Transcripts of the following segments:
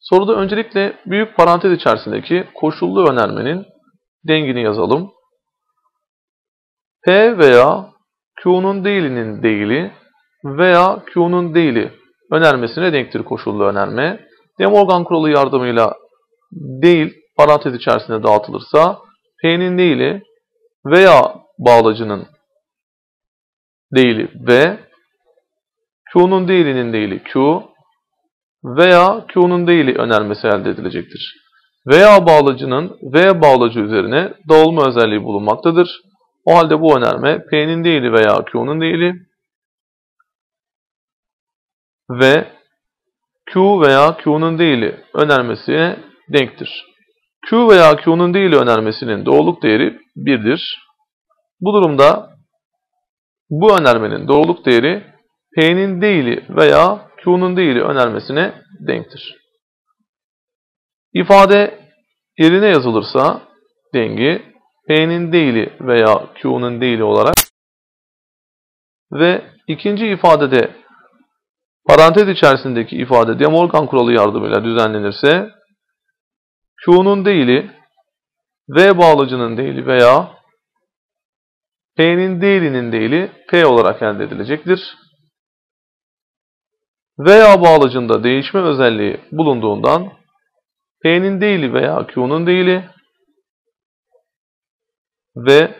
Soruda öncelikle büyük parantez içerisindeki koşullu önermenin dengini yazalım. P veya Q'nun değilinin değili veya Q'nun değili önermesine denktir koşullu önerme. De Morgan kuralı yardımıyla değil parantez içerisinde dağıtılırsa P'nin değili veya bağlacının değili V, Q'nun değilinin değili Q veya Q'nun değili önermesi elde edilecektir. Veya bağlacının V bağlacı üzerine dağılma özelliği bulunmaktadır. O halde bu önerme P'nin değili veya Q'nun değili ve Q veya Q'nun değili önermesine denktir. Q veya Q'nun değili önermesinin doğruluk değeri 1'dir. Bu durumda bu önermenin doğruluk değeri P'nin değili veya Q'nun değili önermesine denktir. İfade yerine yazılırsa dengi P'nin değili veya Q'nun değili olarak ve ikinci ifadede parantez içerisindeki ifade De Morgan kuralı yardımıyla düzenlenirse Q'nun değili V bağlacının değili veya P'nin değilinin değili P olarak elde edilecektir. Veya bağlacında değişme özelliği bulunduğundan P'nin değili veya Q'nun değili ve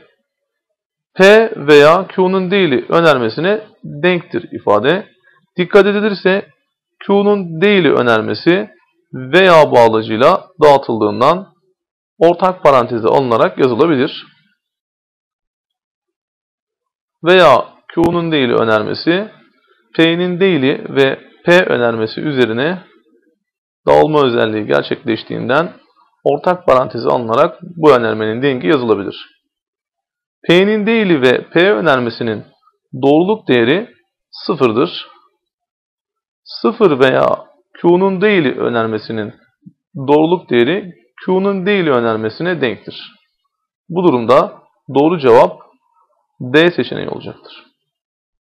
P veya Q'nun değili önermesine denktir ifade. Dikkat edilirse Q'nun değili önermesi veya bağlacıyla dağıtıldığından ortak paranteze alınarak yazılabilir. Veya Q'nun değili önermesi P'nin değili ve P önermesi üzerine dağılma özelliği gerçekleştiğinden ortak paranteze alınarak bu önermenin dengi yazılabilir. P'nin değili ve P önermesinin doğruluk değeri sıfırdır. Sıfır veya Q'nun değili önermesinin doğruluk değeri Q'nun değili önermesine denktir. Bu durumda doğru cevap D seçeneği olacaktır.